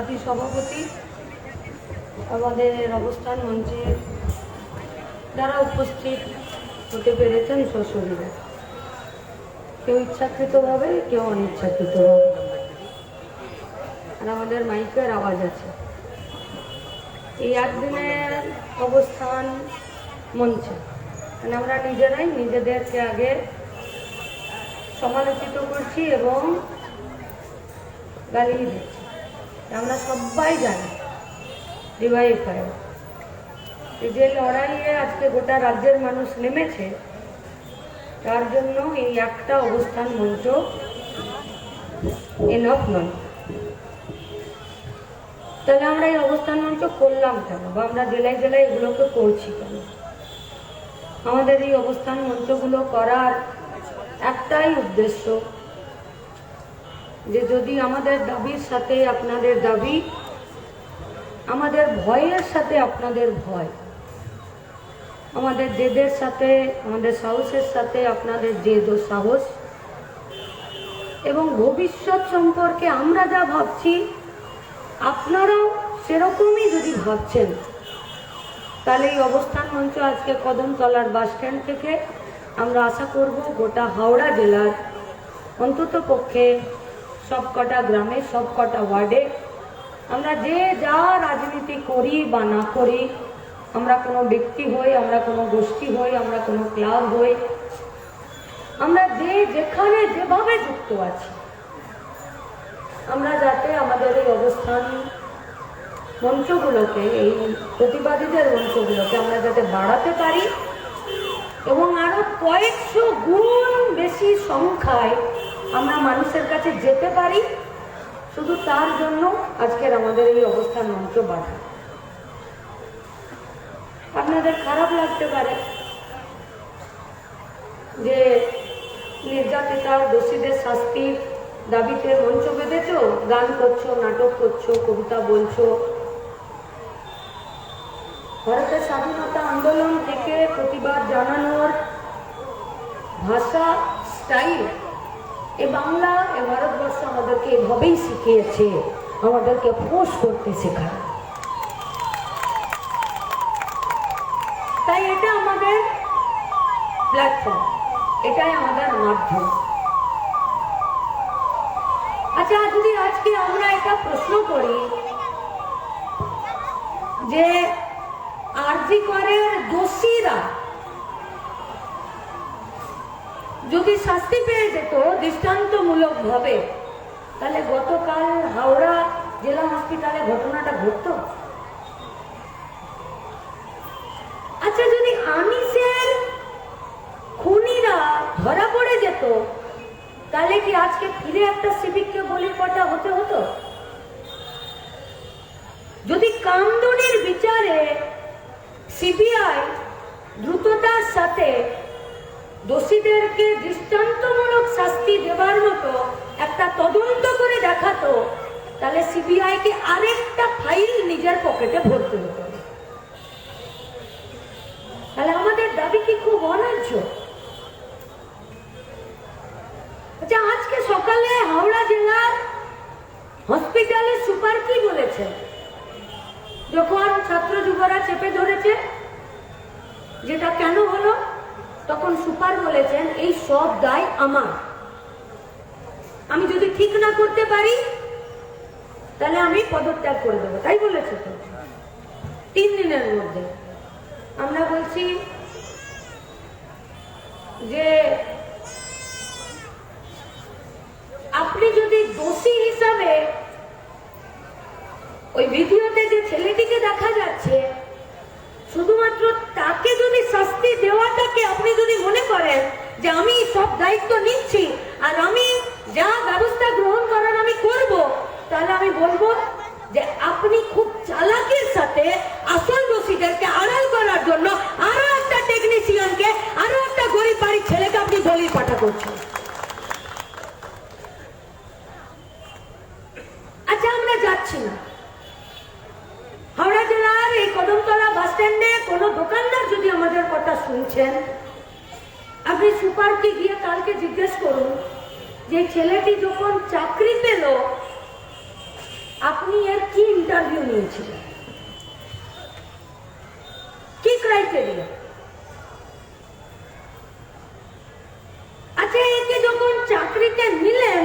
সাথী সভাপতি, আমাদের অবস্থান মঞ্চে যারা উপস্থিত হতে পেরেছেন সশরীরে। কেউ ইচ্ছাকৃতভাবে, কেউ অনিচ্ছাকৃতভাবে। আর আমাদের মাইকের আওয়াজ আছে। এই একদিনের অবস্থান মঞ্চে। মানে আমরা নিজেরাই নিজেদেরকে আগে সমালোচিত করছি এবং গালি দিচ্ছি। আমরা সবাই জানি। ডিওয়াইফাই যে লড়াইয়ে আজকে গোটা রাজ্যের মানুষ নেমেছে, তার জন্য এই একটা অবস্থান মঞ্চ এনফ নয়। তাহলে আমরা এই অবস্থান মঞ্চ করলাম কেন? বা আমরা জেলায় জেলায় এগুলোকে করছি কেন? আমাদের এই অবস্থান মঞ্চগুলো করার একটাই উদ্দেশ্য যে যদি আমাদের দাবির সাথে আপনাদের দাবি, আমাদের ভয়ের সাথে আপনাদের ভয়, আমাদের জেদের সাথে, আমাদের সাহসের সাথে আপনাদের জেদ ও সাহস, এবং ভবিষ্যৎ সম্পর্কে আমরা যা ভাবছি, আপনারাও সেরকমই যদি ভাবছেন, তাহলে এই অবস্থান মঞ্চ আজকে কদমতলার বাস স্ট্যান্ড থেকে আমরা আশা করব গোটা হাওড়া জেলার অন্তত পক্ষে সবকটা গ্রামে, সবকটা ওয়ার্ডে। আমরা যে যা রাজনীতি করি বা না করি, আমরা কোনো ব্যক্তি হই, আমরা কোনো গোষ্ঠী হই, আমরা কোনো ক্লাব হই, আমরা যে যেখানে যেভাবে যুক্ত আছি, আমরা যাতে আমাদের এই অবস্থান মঞ্চগুলোকে, এই প্রতিবাদীদের মঞ্চগুলোকে আমরা যাতে বাড়াতে পারি এবং আরও কয়েকশো গুণ বেশি সংখ্যায় আমরা মানুষের কাছে যেতে পারি, শুধু তার জন্য আজকের আমাদের এই অবস্থান মঞ্চ বাড়া আপনাদের খারাপ লাগতে পারে যে নির্যাতিতার দোষীদের শাস্তির দাবিতে মঞ্চ বেঁধেছো, গান করছ, নাটক করছ, কবিতা বলছো। ভারতের স্বাধীনতা আন্দোলন থেকে প্রতিবাদ জানানোর ভাষা, স্টাইল এ বাংলা, এ ভারতবর্ষ আমাদেরকে এভাবেই শিখিয়েছে, আমাদেরকে ফোর্স করতে শেখায়। তাই এটা আমাদের প্ল্যাটফর্ম এটাই আমাদের মাধ্যম। আচ্ছা যদি আজকে আমরা এটা প্রশ্ন করি, যে আরজি করের দোষীরা যদি শাস্তি পেয়ে যেত, দৃষ্টান্তমূলক ভাবে, তাহলে গতকাল হাওড়া জেলা হসপিটালে ঘটনাটা ঘটতো। আচ্ছা যদি আমিষের খুনিরা ধরা পড়ে যেত, তাহলে কি আজকে ফিরে একটা সিভিককে বলির পাটা হতে হতো? যদি কামদুনির বিচারে সিবিআই দ্রুততার সাথে দোষীদেরকে দৃষ্টান্তমূলক শাস্তি দেবার মতো একটা তদন্ত করে দেখাতো, তাহলে সিবিআইকে আরেকটা ফাইল নিজের পকেটে ভরতে হতো। তাহলে আমাদের দাবি কি খুব অনার্য? আচ্ছা আজকে সকালে হাওড়া জেলার হসপিটালে সুপার কি বলেছে? যখন ছাত্র যুবরা চেপে ধরেছে, যেটা কেন হলো? তখন সুপার বলেছেন, এই সব দায় আমার। আমি যদি ঠিক না করতে পারি, তাহলে আমি পদত্যাগ করে দেবো। তাই বলেছে তো। তিন দিনের মধ্যে। আমরা বলছি যে আপনি যদি দোষী হিসাবে ওই ভিডিওতে যে ছেলেটিকে দেখা যাচ্ছে শুধুমাত্র তাকে যদি শাস্তি দেওয়াটাকে আপনি যদি মনে করেন যে আমি সব দায়িত্ব নিচ্ছি আর আমি যা ব্যবস্থা গ্রহণ করার আমি করব তাহলে আমি বলব যে আপনি খুব চালাকির সাথে আসল দোষীদেরকে আড়াল করার জন্য আরও একটা টেকনিশিয়ানকে আরও একটা গরিব বাড়ির ছেলেকে আপনি বলির পাঠা করছেন আচ্ছা আমরা যাচ্ছি না হাওড়া জেলার এই কদমতলা বাস স্ট্যান্ডে কোনো দোকানদার যদি আমাদের কথা শুনছেন, আপনি সুপারকে গিয়ে কালকে জিজ্ঞেস করুন যে ছেলেটি যখন চাকরি পেল, আপনি এর কি ইন্টারভিউ নিয়েছিলেন? কি ক্রাইটেরিয়া আচ্ছা একে যখন চাকরিতে নিলেন,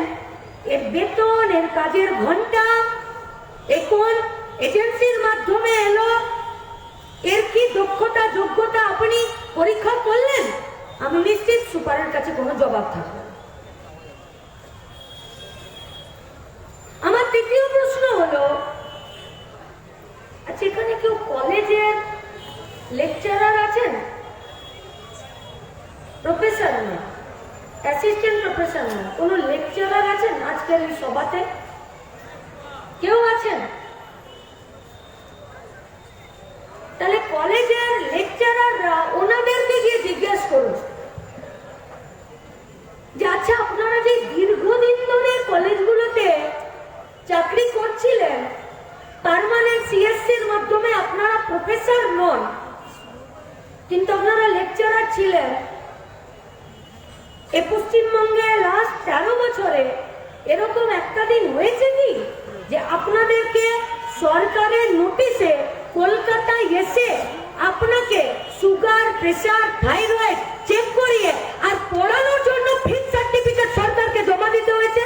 এর বেতন, এর কাজের ঘণ্টা এখন এজেন্সির মাধ্যমে এলো? এর কি দক্ষতা, যোগ্যতা আপনি পরীক্ষা করলেন? আমি নিশ্চিত সুপারের কাছে কোনো জবাব থাকবে আমার তৃতীয় প্রশ্ন হলো আচ্ছা এখানে কেউ কলেজের লেকচারার আছেন? প্রফেসর না অ্যাসিস্ট্যান্ট প্রফেসর না, কোনো লেকচারার আছেন আজকের এই সভাতে? কেউ আছেন তাহলে কলেজের লেকচারাররা ওনাদেরকে গিয়ে জিজ্ঞেস করুন যে আচ্ছা আপনারা যে দীর্ঘদিন ধরে কলেজগুলোতে চাকরি করছিলেন পার্মানেন্ট সিএসসির মাধ্যমে আপনারা প্রফেসর নন কিন্তু আপনারা লেকচারার ছিলেন এ পশ্চিমবঙ্গে লাস্ট তেরো বছরে। এরকম একটা দিন হয়েছে কি? যে আপনাদেরকে সরকারের নোটিশে কলকাতায় এসে আপনাকে সুগার প্রেশার থাইরয়েড চেক করিয়ে আর পড়ানোর জন্য ফিট সার্টিফিকেট সরকারকে জমা দিতে হয়েছে।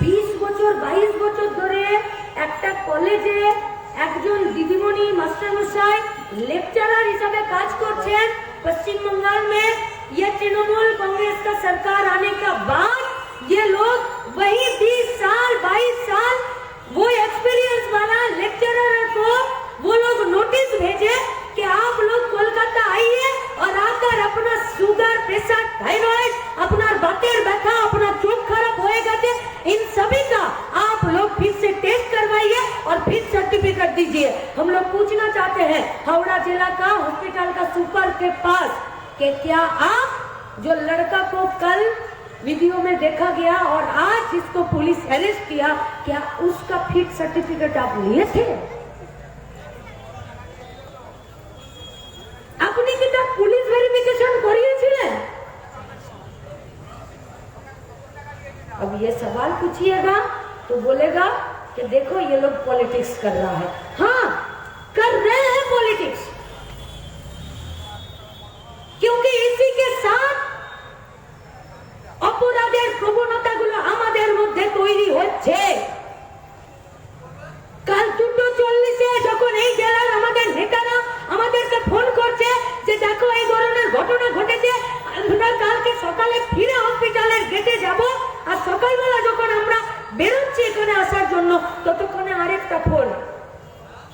বিশ বছর, বাইশ বছর ধরে একটা কলেজে একজন দিদিমণি মাস্টারমশাই লেকচারার হিসাবে কাজ করছেন। पश्चिम बंगाल में ये तृणमूल कांग्रेस का सरकार आने का बाद ये लोग वही 20 साल 22 साल वो एक्सपीरियंस वाला लेक्चरर को वो लोग हॉस्पिटल का सुपर के पास कि क्या आप जो लड़का को कल वीडियो में देखा गया और आज जिसको पुलिस अरेस्ट किया क्या उसका फिट सर्टिफिकेट आप लिए थे আপনি কি তার পুলিশ ভেরিফিকেশন করিয়েছিলেন अब ये सवाल पूछिएगा तो बोलेगा कि देखो ये लोग पॉलिटिक्स कर रहा है हाँ कर रहे हैं पॉलिटिक्स क्योंकि इसी के साथ অপরাধের প্রবণতাগুলো আমাদের মধ্যে তৈরি হচ্ছে কাল দুটো চল্লিশে যখন এই জেলার আমাদের নেতারা আমাদেরকে ফোন করছে যে দেখো এই ধরনের ঘটনা ঘটেছে আমরা কালকে সকালে ফিরে হসপিটালের গেটে যাব আর সকালবেলা যখন আমরা বেরোচ্ছি এখানে আসার জন্য ততক্ষণে আরেকটা ফোন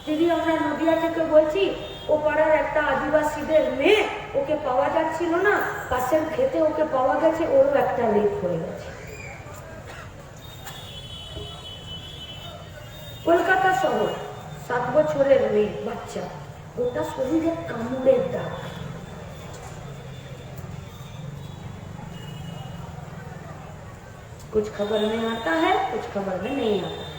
দিদি আমরা নদিয়া থেকে বলছি ও পাড়ার একটা আদিবাসীদের মেয়ে ওকে পাওয়া যাচ্ছিল না পাশের খেতে ওকে পাওয়া গেছে ওরও একটা রেপ হয়ে গেছে কলকাতা শহর সাত বছরের মেয়ে বাচ্চা গোটা শরীরে কামড়ের দাগ कुछ खबर में आता है कुछ खबर में नहीं आता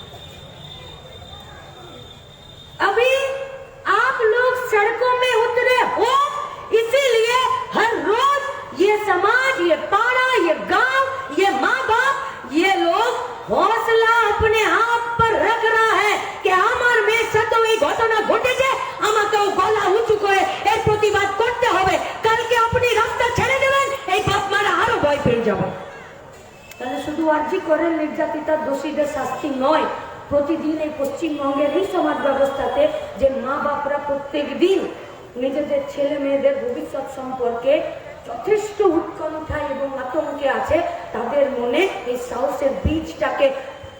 যাবে। তাহলে শুধু আর্জি করে নির্যাতিতার দোষীদের শাস্তি নয়, প্রতিদিন এই পশ্চিমবঙ্গের এই সমাজ ব্যবস্থাতে যে মা বাপরা প্রত্যেক দিন নিজেদের ছেলে মেয়েদের ভবিষ্যৎ সম্পর্কে যথেষ্ট উৎকণ্ঠায় এবং আতঙ্কে আছে, তাদের মনে এই সাহসের বীজটাকে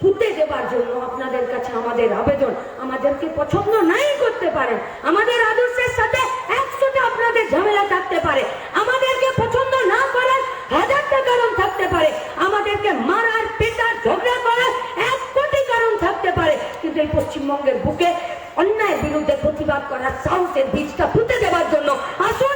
পুঁতে দেবার জন্য আপনাদের কাছে আমাদের আবেদন। আমাদেরকে পছন্দ নাই করতে পারেন। আমাদের আদর্শের সাথে একশোটা আপনাদের ঝামেলা থাকতে পারে। আমাদেরকে পছন্দ না করেন হাজারটা কারণ থাকতে পারে। আমাদেরকে মারার পেটার ঝগড়া করার এক কোটি কারণ থাকতে পারে। কিন্তু এই পশ্চিমবঙ্গের বুকে অন্যায়ের বিরুদ্ধে প্রতিবাদ করার সাহসের বীজটা পুঁতে দেওয়ার জন্য আসুন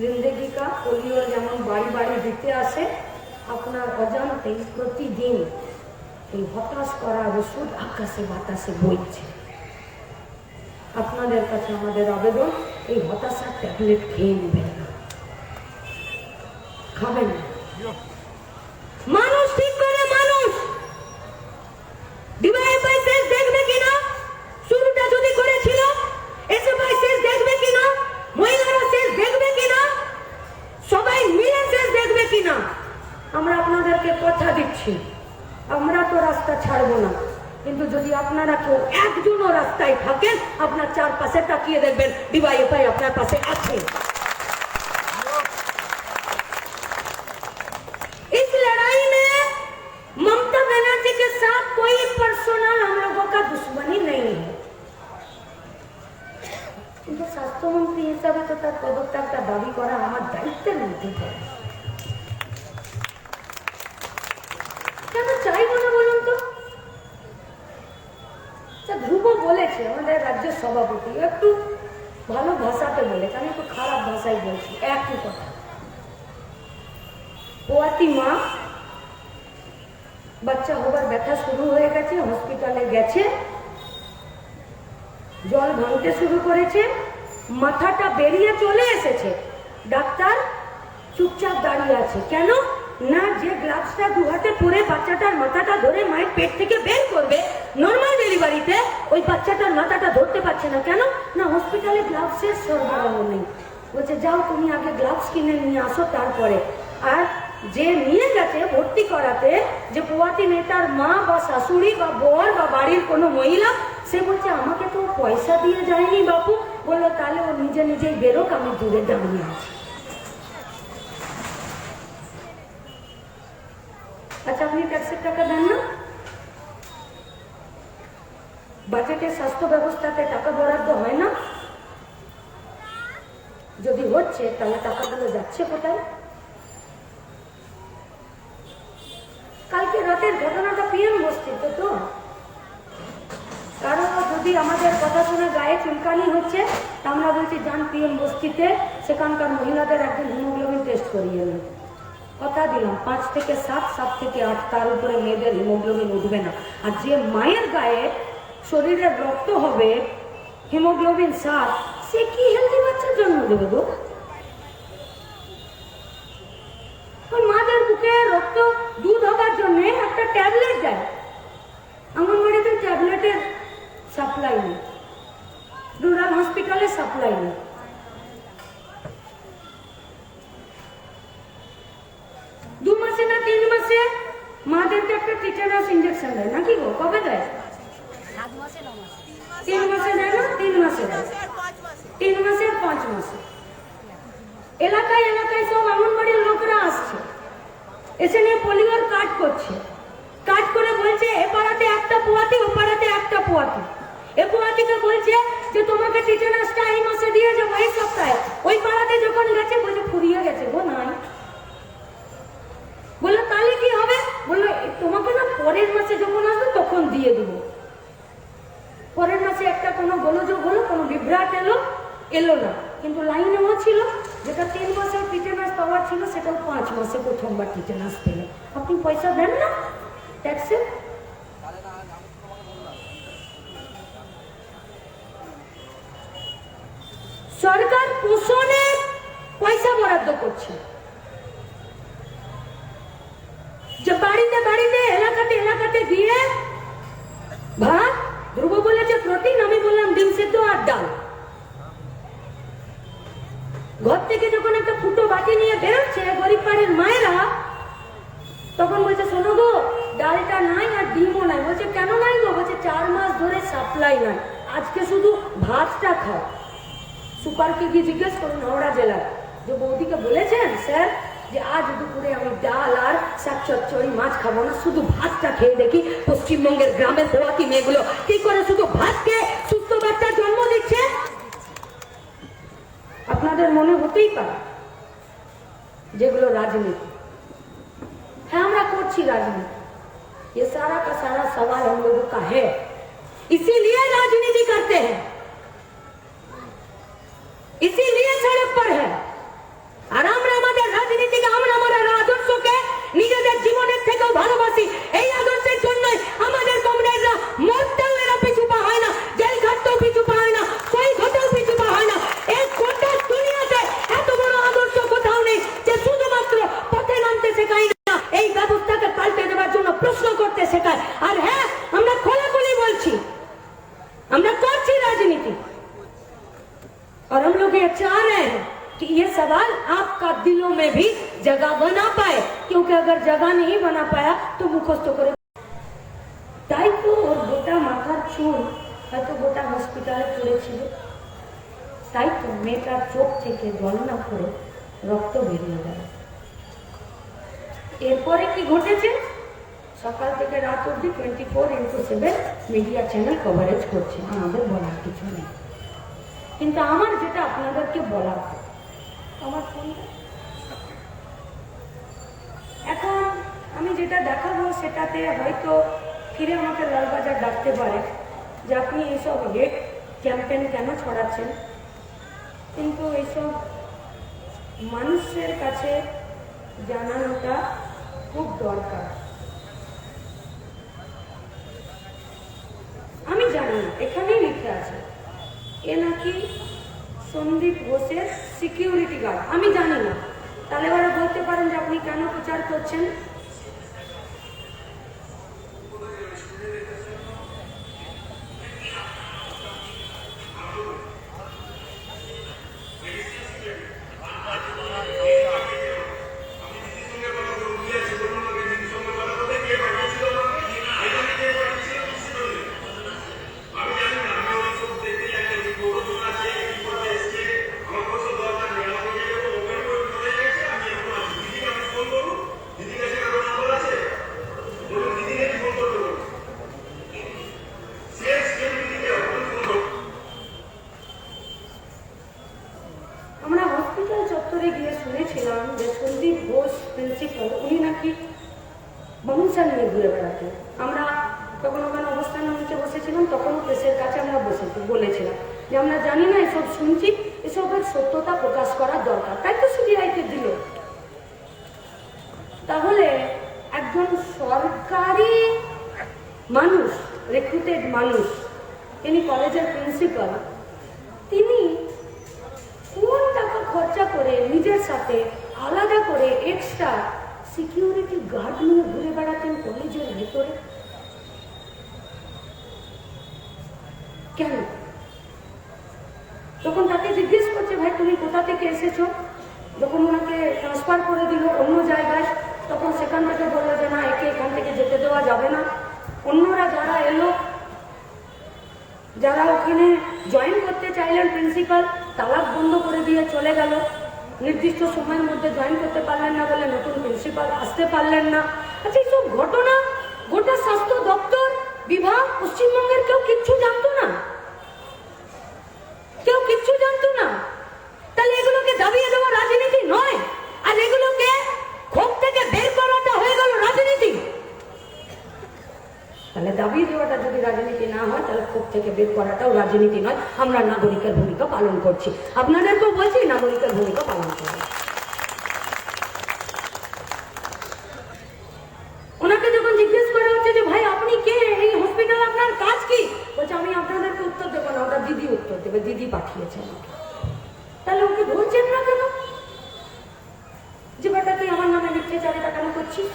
জিন্দগি কা পোলিও যেমন বাড়ি বাড়ি দিতে আসে, আপনার অজান্তেই প্রতিদিন এই হতাশ করা ওষুধ আকাশে বাতাসে বইছে। আপনাদের কাছে আমাদের আবেদন, এই হতাশার ট্যাবলেট খেয়ে নেবেন না। খাবেন না। আপনার চারপাশে তাকিয়ে দেখবেন ডিওয়াইএফআই আপনার পাশে আছে इस लड़ाई में ममता बनर्जी के साथ कोई पर्सनल हम लोगों का दुश्मनी नहीं है কিন্তু স্বাস্থ্যমন্ত্রী হিসাবে তো তার পদত্যাগটা দাবি করা আমার দায়িত্বের মধ্যে পড়ে সভাপতি, একটু ভালো ভাষাতে বলেছে আমি একটু খারাপ ভাষায় বলছি, একই কথা। পোয়াতি মা? বাচ্চা হবার ব্যথা শুরু হয়ে গেছে হসপিটালে গেছে, জল ভাঙতে শুরু করেছে, মাথাটা বেরিয়ে চলে এসেছে। ডাক্তার চুপচাপ দাঁড়িয়ে আছে। কেন? না, যে গ্লাভসটা দু হাতে পরে বাচ্চাটার মাথাটা ধরে মায়ের পেট থেকে বের করবে নর্মাল ডেলিভারিতে ওই বাচ্চাটার মাথাটা ধরতে পারছে না। কেন? না হসপিটালে গ্লাভসের সরবরাহ নেই। বলছে, যাও, তুমি আগে গ্লাভস কিনে নিয়ে আসো তারপরে। আর যে নিয়ে গেছে ভর্তি করাতে, যে পোয়াতি নেতার মা বা শাশুড়ি বা বর বা বাড়ির কোনো মহিলা, সে বলছে, আমাকে তো পয়সা দিয়ে যায়নি বাপু। বলল, তাহলে ও নিজে নিজেই বেরোক, আমি দূরে দাঁড়িয়ে আছি। আচ্ছা আপনি ট্যাক্সের টাকা দেন না? বাজেটে স্বাস্থ্য ব্যবস্থাতে টাকা বরাদ্দ হয় না? যদি হচ্ছে, তাহলে টাকাগুলো যাচ্ছে কোথায়? কালকে রাতের ঘটনাটা পিএম বস্তিতে তো। কারও যদি আমাদের কথা শুনে গায়ে চুলকানি হচ্ছে, তা আমরা বলছি, যান পিএম বস্তিতে সেখানকার মহিলাদের একদিন হিমোগ্লোবিন টেস্ট করিয়ে নেন। কথা দিলাম, পাঁচ থেকে সাত সাত থেকে আট, তার উপরে মেয়েদের হিমোগ্লোবিন উঠবে না। আর যে মায়ের গায়ে শরীরের রক্ত হবে হিমোগ্লোবিন সাত, সে কি হেলদি বাচ্চার জন্ম দেবে গো ওই মাদের বুকে রক্ত দুধ হবার জন্য একটা ট্যাবলেট দেয় অঙ্গনবাড়িতে ট্যাবলেটের সাপ্লাই নেই রুরাল হসপিটালে সাপ্লাই নেই দু মাসে না তিন মাসে মাদেরকে একটা টিটানাস ইঞ্জেকশন দেয় নাকি গো কবে দেয় তিন মাসে দেয় না তিন মাসে দেয় তিন মাসে আর পাঁচ মাসে এলাকায় এলাকায় সব অঙ্গনবাড়ির লোকরা আসছে এসে নিয়ে পোলিওর কার্ড করছে কার্ড করে বলছে এ পাড়াতে একটা পোয়াতি ও পাড়াতে একটা পোয়াতি পোয়াতিকে বলছে যে তোমাকে টিটেনাসটা এই মাসে দিয়ে যাব, এই সপ্তাহে। ওই পাড়াতে যখন গেছে বলছে ফুরিয়ে গেছে গো নাই বলল, তাহলে কি হবে? বলল তোমাকে না পরের মাসে যখন আসবে, তখন দিয়ে দেবো। পরের মাসে একটা কোনো গোলযোগ হলো, কোনো বিভ্রাট এলো এলো না। কিন্তু লাইন নেওয়া ছিল, যেটা তিন মাসের টিটেনাস পাওয়ার ছিল, সেটাও পাঁচ মাসে প্রথমবার টিটেনাস পেলে। আপনি পয়সা দেন না ট্যাক্সে সুপারকে গিয়ে জিজ্ঞেস করুন হাওড়া জেলার যে বৌদিকে বলেছেন স্যার যে আজ দুপুরে আমি ডাল আর শাক চচ্চড়ি মাছ খাবো না শুধু ভাতটা খেয়ে দেখি পশ্চিমবঙ্গের গ্রামের পোয়াতি মেয়েগুলো কি করে শুধু ভাত খেয়ে সুস্থ বাচ্চার জন্ম দিচ্ছে আপনার আপনাদের মনে হতেই পারে যেগুলো রাজনীতি হ্যাঁ আমরা করছি রাজনীতি ये सारा का सारा सवाल हम लोगों का है इसीलिए राजनीति करते हैं इसीलिए सड़क पर है আর আমরা আমাদের রাজনীতিকে আমরা আমাদের আদর্শকে নিজেদের জীবনের থেকেও ভালোবাসি এই আদর্শের জন্য আমাদের কমরেডরা মরতেও এরা পিছু পা হয় না জেল খাটতেও পিছু পা হয় না শহীদ হতেও পিছু পা হয় না এই গোটা দুনিয়াতে এত বড় আদর্শ কোথাও নেই যে শুধুমাত্র পথে নামতে শেখাই না এই ব্যবস্থাকে পাল্টে দেওয়ার জন্য প্রশ্ন করতে শেখায় আর হ্যাঁ আমরা খোলাখুলি বলছি আমরা করছি রাজনীতি और हम लोग ये चाह रहे हैं कि ये सवाल आपका दिलों में भी जगह बना पाए क्योंकि अगर जगह नहीं बना पाया तो मुखस्त করে তাই তো ওর গোটা মাথার চুল হয়তো গোটা হসপিটালে পড়েছিল তাই তো মেয়েটার চোখ থেকে জল না পড়ে রক্ত বেরিয়ে গেল এরপরে কি ঘটেছে সকাল থেকে রাত অব্দি twenty four into seven media channel coverage করছে আমাদের বলার কিছু নেই কিন্তু আমার যেটা আপনাদেরকে বলা আমার এখন আমি যেটা দেখাবো সেটাতে হয়তো ফিরে আমাকে লালবাজার ডাকতে পারে যে আপনি এইসব হেড ক্যাম্পেন কেন ছড়াচ্ছেন? কিন্তু এইসব মানুষের কাছে জানানোটা খুব দরকার আমি জানি না এখানেই লিখে আছে এ নাকি সন্দীপ ঘোষের সিকিউরিটি গার্ড আমি জানি না। তাহলে ওরা বলতে পারেন যে আপনি কেন প্রচার করছেন? সরকারি মানুষ রেক্রুটেড মানুষ, তিনি কলেজের প্রিন্সিপাল তিনি কোন টাকা খরচা করে নিজের সাথে আলাদা করে এক্সট্রা সিকিউরিটি গার্ড নিয়ে ঘুরে বেড়াতেন কলেজের ভেতরে? কেন? তখন তাকে জিজ্ঞেস করছে, ভাই, তুমি কোথা থেকে এসেছ? যখন ওনাকে ট্রান্সফার করে দিল অন্য জায়গায় তখন সেখান থেকে বলল যে, না, একে এখান থেকে যেতে দেওয়া যাবে না। অন্যরা যারা এলো, যারা ওখানে জয়েন করতে চাইলেন প্রিন্সিপাল তালাক বন্ধ করে দিয়ে চলে গেল। নির্দিষ্ট সময়ের মধ্যে জয়েন করতে পারলেন না বলে নতুন প্রিন্সিপাল আসতে পারলেন না। আচ্ছা এইসব ঘটনা, গোটা স্বাস্থ্য দপ্তর, বিভাগ, পশ্চিমবঙ্গের কেউ কিচ্ছু জানতো না। কেউ কিচ্ছু জানতো না। তাহলে এগুলোকে দাবিয়ে দেওয়া রাজনীতি নয়। আর এগুলোকে ক্ষোভ থেকে বের করাটা হয়ে গেল রাজনীতি তাহলে দাবি দেওয়াটা যদি রাজনীতি না হয়, তাহলে ক্ষোভ থেকে বের করাটাও রাজনীতি নয়। আমরা নাগরিকের ভূমিকা পালন করছি। আপনাদেরকেও বলছি, নাগরিকের ভূমিকা পালন করুন ওনাকে যখন জিজ্ঞেস করা হচ্ছে যে, ভাই, আপনি কে? এই হসপিটাল আপনার কাজ কি? বলছে, আমি আপনাদেরকে উত্তর দেবো না, ওটা দিদি উত্তর দেবে, দিদি পাঠিয়েছে তাহলে ওকে ধরছেন না কেন? যে বেটা তুই আমার নামে মিথ্যাচারিতা কেন করছিস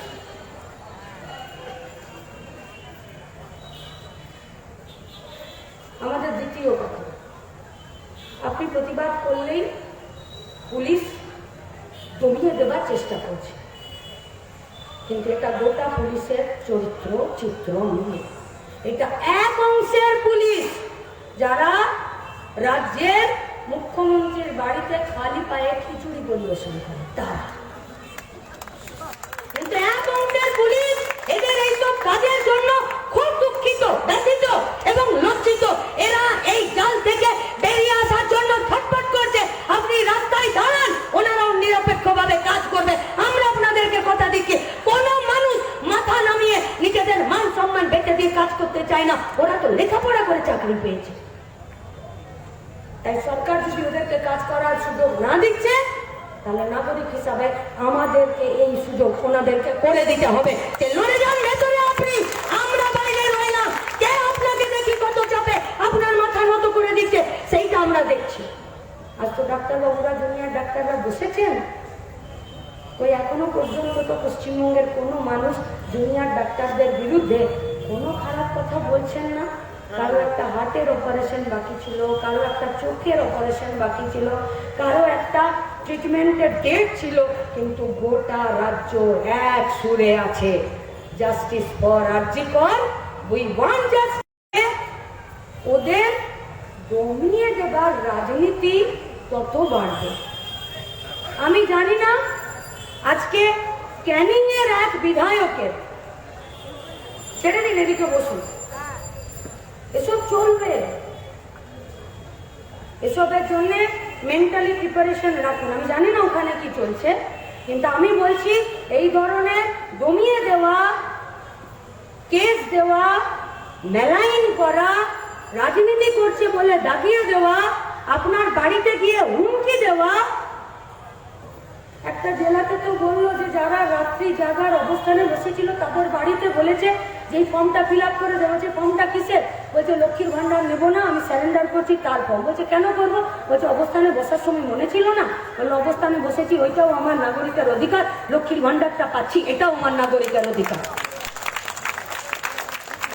আমাদের দ্বিতীয় কথা আপনি প্রতিবাদ করলেই পুলিশ দমিয়ে দেওয়ার চেষ্টা করছে কিন্তু এটা গোটা পুলিশের চরিত্র চিত্র নয় এটা এক অংশের পুলিশ যারা রাজ্যের মুখ্যমন্ত্রীর বাড়িতে খালি পায়ে খিচুড়ি পরিবেশন করে তারা কিন্তু এক অংশের পুলিশ এদের এইসব কাজের জন্য খুব দুঃখিত ব্যথিত এবং লজ্জিত এরা এই জাল থেকে বেরিয়ে আসার জন্য ছটফট করছে আপনি রাস্তা চায় না ওরা তো লেখাপড়া করে চাকরি পেয়েছে তাই সরকার যদি ওদেরকে কাজ করার সুযোগ না দিচ্ছে তাহলে নাগরিক হিসাবে আমাদেরকে এই সুযোগ ওনাদেরকে করে দিতে হবে যে লড়ে যান ভেতরে আপনি আমরা বাইরে রই না কে আপনাকে দেখি কত চাপে আপনার মাথা নত করে দিচ্ছে সেইটা আমরা দেখছি আজ তো ডাক্তারবাবুরা জুনিয়র ডাক্তাররা বসেছেন ওই এখনও পর্যন্ত তো পশ্চিমবঙ্গের কোনো মানুষ জুনিয়র ডাক্তারদের বিরুদ্ধে কোনো খারাপ কথা বলছেন না। কারও একটা হার্টের অপারেশন বাকি ছিল, কারও একটা চোখের অপারেশন বাকি ছিল, কারও একটা ট্রিটমেন্টের ডেট ছিল, কিন্তু গোটা রাজ্য এক সুরে আছে justice for RG Kar we want justice ওদের দমিয়ে দেবার রাজনীতি তত বাড়বে। আমি জানি না আজকে ক্যানিং এর এক বিধায়কের ছেড়ে দিন এদিকে বসুন। এসব চলবে। এসবের জন্য মেন্টালি প্রিপারেশন রাখুন। আমি জানি না ওখানে কি চলছে, কিন্তু আমি বলছি এই ধরনের দমিয়ে দেওয়া কেস দেওয়া মেলাইন করা, রাজনীতি করছে বলে দাগিয়ে দেওয়া, আপনার বাড়িতে গিয়ে হুমকি দেওয়া একটা জেলাতে তো বলল যে যারা রাত্রি জাগার অবস্থানে বসেছিল, তাদের বাড়িতে বলেছে যে ফর্মটা ফিল আপ করে দেওয়া হচ্ছে ফর্মটা কিসের? বলছে, লক্ষ্মীর ভান্ডার নেব না, আমি স্যারেন্ডার করছি তার ফর্ম বলছে, কেন করব? বলছে, অবস্থানে বসার সময় মনে ছিল না। বলল, অবস্থানে বসেছি, ওইটাও আমার নাগরিকের অধিকার। লক্ষ্মীর ভান্ডারটা পাচ্ছি, এটাও আমার নাগরিকের অধিকার।